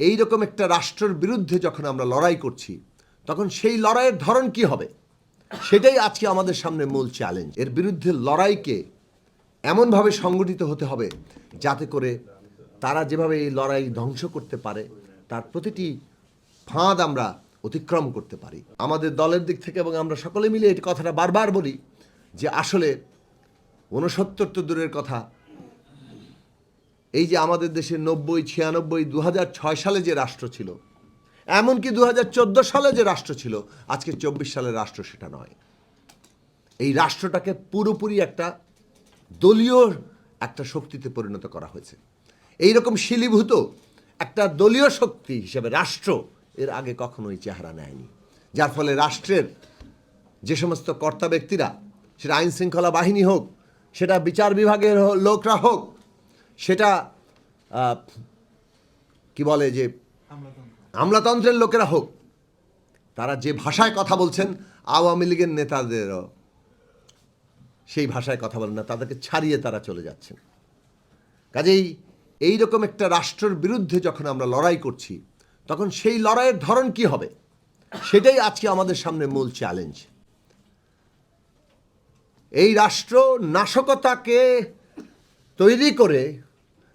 এই রকম একটা রাষ্ট্রের বিরুদ্ধে যখন আমরা লড়াই করছি, তখন সেই লড়াইয়ের ধরন কি হবে? সেটাই আজকে আমাদের সামনে মূল চ্যালেঞ্জ এর বিরুদ্ধে লড়াইকে এমনভাবে সংগঠিত হতে হবে যাতে করে তারা যেভাবে এই লড়াই ধ্বংস করতে পারে, তার প্রতিটি ফাঁদ আমরা অতিক্রম করতে পারি। আমাদের দলের দিক থেকে এবং আমরা সকলে মিলে এই কথাটা বারবার বলি যে আসলে ঊনসত্তর তো দূরের কথা এই যে আমাদের দেশে নব্বই, ছিয়ানব্বই দু সালে যে রাষ্ট্র ছিল, এমনকি দু হাজার চোদ্দ সালে যে রাষ্ট্র ছিল, আজকে চব্বিশ সালের রাষ্ট্র সেটা নয়। এই রাষ্ট্রটাকে পুরোপুরি একটা দলীয় একটা শক্তিতে পরিণত করা হয়েছে। এই রকম শিলীভূত একটা দলীয় শক্তি হিসেবে রাষ্ট্র এর আগে কখনোই চেহারা নেয়নি। যার ফলে রাষ্ট্রের যে সমস্ত কর্তা ব্যক্তিরা, সেটা আইন শৃঙ্খলা বাহিনী হোক, সেটা বিচার বিভাগের লোকরা হোক সেটা কি বলে যে, আমলাতন্ত্রের লোকেরা হোক, তারা যে ভাষায় কথা বলছেন, আওয়ামী লীগের নেতাদেরও সেই ভাষায় কথা বলেন না, তাদেরকে ছাড়িয়ে তারা চলে যাচ্ছেন। কাজেই এই রকম একটা রাষ্ট্রের বিরুদ্ধে যখন আমরা লড়াই করছি, তখন সেই লড়াইয়ের ধরন কি হবে? সেটাই আজকে আমাদের সামনে মূল চ্যালেঞ্জ। এই রাষ্ট্র নাশকতাকে তৈরি করে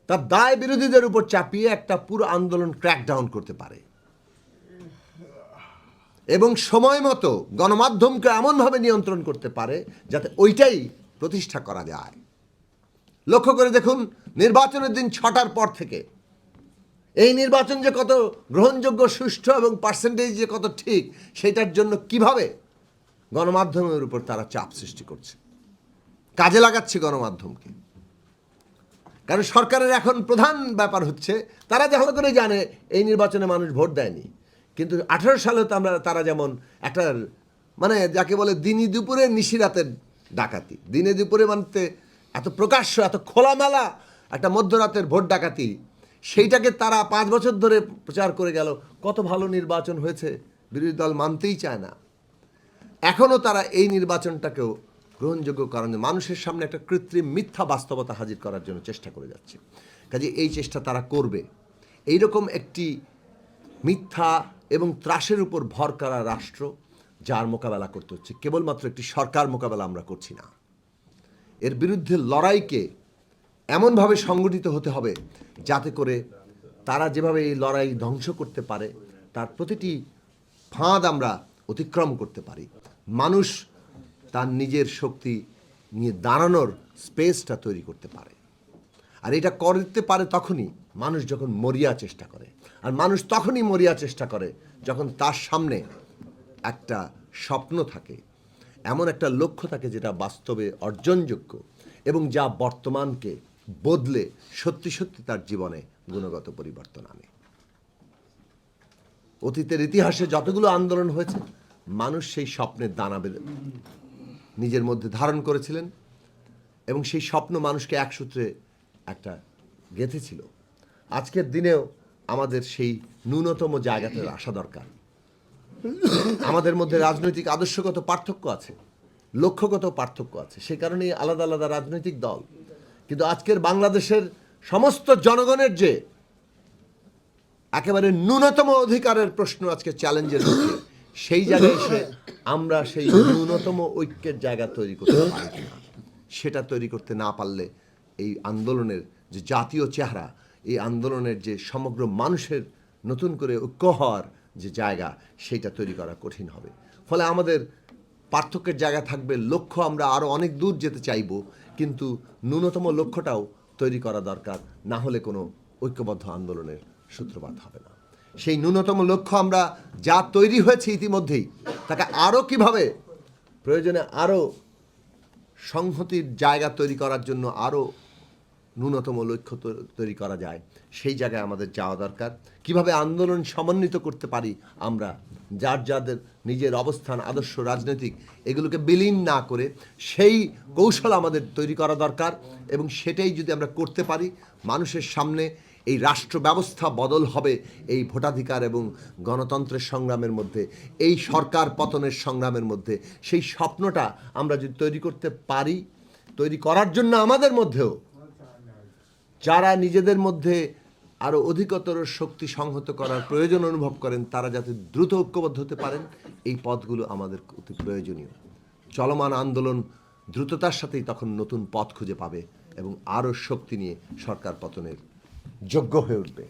তার দায় বিরোধীদের উপর চাপিয়ে একটা পুরো আন্দোলন ক্র্যাকডাউন করতে পারে। এবং সময় মতো গণমাধ্যমকে এমনভাবে নিয়ন্ত্রণ করতে পারে যাতে ওইটাই প্রতিষ্ঠা করা যায়। লক্ষ্য করে দেখুন, নির্বাচনের দিন ছটার পর থেকে এই নির্বাচন যে কত গ্রহণযোগ্য, সুষ্ঠু এবং পার্সেন্টেজ যে কত ঠিক, সেটার জন্য কীভাবে গণমাধ্যমের উপর তারা চাপ সৃষ্টি করছে। কাজে লাগাচ্ছে গণমাধ্যমকে। কারণ সরকারের এখন প্রধান ব্যাপার হচ্ছে, তারা যখন করে জানে, এই নির্বাচনে মানুষ ভোট দেয়নি। কিন্তু আঠারো সালে তো আমরা, তারা যেমন একটা মানে যাকে বলে দিনী দুপুরে নিশিরাতের ডাকাতি। দিনে দুপুরে মানতে এত প্রকাশ্য, এত খোলামেলা একটা মধ্যরাতের ভোট ডাকাতি, সেইটাকে তারা পাঁচ বছর ধরে প্রচার করে গেল। কত ভালো নির্বাচন হয়েছে, বিরোধী দল মানতেই চায় না। এখনও তারা এই নির্বাচনটাকেও গ্রহণযোগ্য কারণে মানুষের সামনে একটা কৃত্রিম মিথ্যা বাস্তবতা হাজির করার জন্য চেষ্টা করে যাচ্ছে। কাজে এই চেষ্টা তারা করবে। এই রকম একটি মিথ্যা এবং ত্রাসের উপর ভর করা রাষ্ট্র যার মোকাবেলা করতে হচ্ছে। কেবলমাত্র একটি সরকার মোকাবেলা আমরা করছি না। এর বিরুদ্ধে লড়াইকে এমনভাবে সংগঠিত হতে হবে যাতে করে তারা যেভাবে এই লড়াই ধ্বংস করতে পারে, তার প্রতিটি ফাঁদ আমরা অতিক্রম করতে পারি। মানুষ তার নিজের শক্তি নিয়ে দাঁড়ানোর স্পেসটা তৈরি করতে পারে। আর এটা করতে পারে তখনই মানুষ যখন মরিয়া চেষ্টা করে। আর মানুষ তখনই মরিয়া চেষ্টা করে যখন তার সামনে একটা স্বপ্ন থাকে, এমন একটা লক্ষ্য থাকে যেটা বাস্তবে অর্জনযোগ্য এবং যা বর্তমানকে বদলে সত্যি সত্যি তার জীবনে গুণগত পরিবর্তন আনে। অতীতের ইতিহাসে যতগুলো আন্দোলন হয়েছে, মানুষ সেই স্বপ্নের দানা নিজের মধ্যে ধারণ করেছিলেন এবং সেই স্বপ্ন মানুষকে এক সূত্রে একটা গেঁথেছিল। আজকের দিনেও আমাদের সেই ন্যূনতম জায়গাতে আসা দরকার। আমাদের মধ্যে রাজনৈতিক আদর্শগত পার্থক্য আছে, লক্ষ্যগত পার্থক্য আছে, সে কারণেই আলাদা আলাদা রাজনৈতিক দল। কিন্তু আজকের বাংলাদেশের সমস্ত জনগণের যে একেবারে ন্যূনতম অধিকারের প্রশ্ন আজকে চ্যালেঞ্জের মুখে সেই জায়গায় এসে আমরা সেই ন্যূনতম ঐক্যের জায়গা তৈরি করতে পারি কিনা। সেটা তৈরি করতে না পারলে এই আন্দোলনের যে জাতীয় চেহারা, এই আন্দোলনের যে সমগ্র মানুষের নতুন করে ঐক্য হওয়ার যে জায়গা সেটা তৈরি করা কঠিন হবে। ফলে আমাদের পার্থক্যের জায়গা থাকবে, লক্ষ্য আমরা আরও অনেক দূর যেতে চাইব, কিন্তু ন্যূনতম লক্ষ্যটাও তৈরি করা দরকার, না হলে কোনো ঐক্যবদ্ধ আন্দোলনের সূত্রপাত হবে না। সেই ন্যূনতম লক্ষ্য আমরা যা তৈরি হয়েছে ইতিমধ্যেই, তাকে আরও কীভাবে প্রয়োজনে আরও সংহতির জায়গা তৈরি করার জন্য আরও ন্যূনতম লক্ষ্য তৈরি করা যায়, সেই জায়গায় আমাদের যাওয়া দরকার। কীভাবে আন্দোলন সমন্বিত করতে পারি আমরা, যার যাদের নিজের অবস্থান, আদর্শ, রাজনৈতিক, এগুলোকে বিলীন না করে সেই কৌশল আমাদের তৈরি করা দরকার এবং সেটাই যদি আমরা করতে পারি, মানুষের সামনে এই রাষ্ট্র ব্যবস্থা বদল হবে এই ভোটাধিকার এবং গণতন্ত্রের সংগ্রামের মধ্যে, এই সরকার পতনের সংগ্রামের মধ্যে। সেই স্বপ্নটা আমরা যদি তৈরি করতে পারি, তৈরি করার জন্য আমাদের মধ্যেও, যারা নিজেদের মধ্যে আরও অধিকতর শক্তি সংহত করার প্রয়োজন অনুভব করেন, তারা যাতে দ্রুত ঐক্যবদ্ধ হতে পারেন, এই পথগুলো আমাদের অতি প্রয়োজনীয়। চলমান আন্দোলন দ্রুততার সাথেই তখন নতুন পথ খুঁজে পাবে এবং আরও শক্তি নিয়ে সরকার পতনের যোগ্য হয়ে উঠবে।